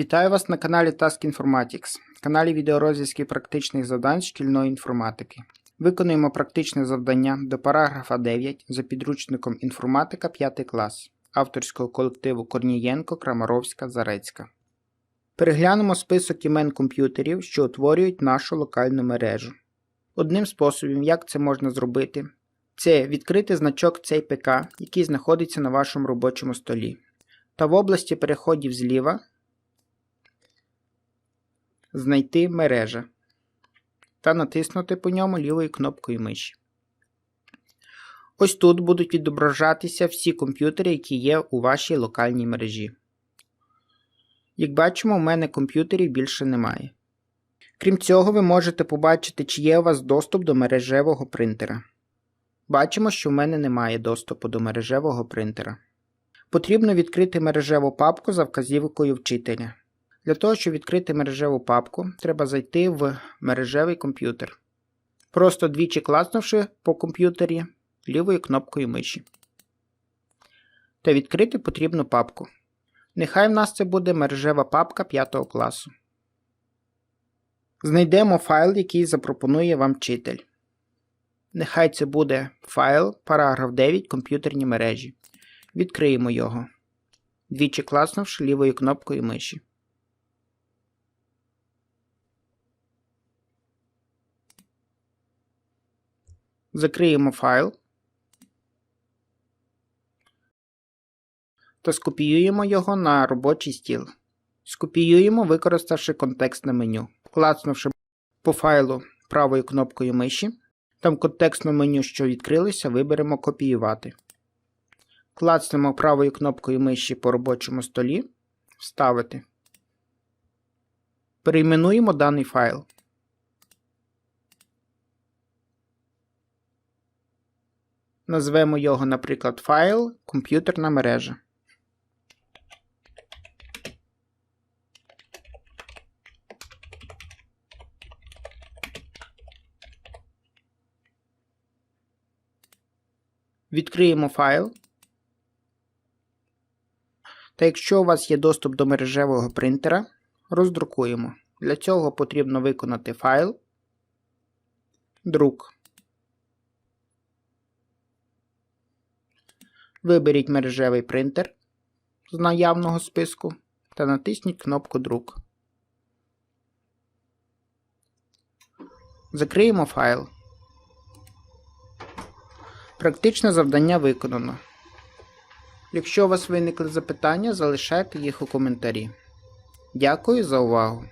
Вітаю вас на каналі Task Informatics, каналі відеорозв'язки практичних завдань шкільної інформатики. Виконуємо практичне завдання до параграфа 9 за підручником інформатика 5 клас авторського колективу Корнієнко, Крамаровська, Зарецька. Переглянемо список імен комп'ютерів, що утворюють нашу локальну мережу. Одним способом, як це можна зробити, це відкрити значок CPK, який знаходиться на вашому робочому столі, та в області переходів зліва Знайти мережа та натиснути по ньому лівою кнопкою миші. Ось тут будуть відображатися всі комп'ютери, які є у вашій локальній мережі. Як бачимо, у мене комп'ютерів більше немає. Крім цього, ви можете побачити, чи є у вас доступ до мережевого принтера. Бачимо, що в мене немає доступу до мережевого принтера. Потрібно відкрити мережеву папку за вказівкою вчителя. Для того, щоб відкрити мережеву папку, треба зайти в мережевий комп'ютер. Просто двічі класнувши по комп'ютері лівою кнопкою миші. Та відкрити потрібну папку. Нехай в нас це буде мережева папка 5 класу. Знайдемо файл, який запропонує вам вчитель. Нехай це буде файл параграф 9 комп'ютерні мережі. Відкриємо його, двічі класнувши лівою кнопкою миші. Закриємо файл та скопіюємо його на робочий стіл. Скопіюємо, використавши контекстне меню. Клацнувши по файлу правою кнопкою миші, там в контекстному меню, що відкрилося, виберемо Копіювати. Клацнемо правою кнопкою миші по робочому столі, Вставити. Перейменуємо даний файл. Назвемо його, наприклад, файл комп'ютерна мережа. Відкриємо файл. Та якщо у вас є доступ до мережевого принтера, роздрукуємо. Для цього потрібно виконати файл, друк. Виберіть мережевий принтер з наявного списку та натисніть кнопку Друк. Закриємо файл. Практичне завдання виконано. Якщо у вас виникли запитання, залишайте їх у коментарі. Дякую за увагу!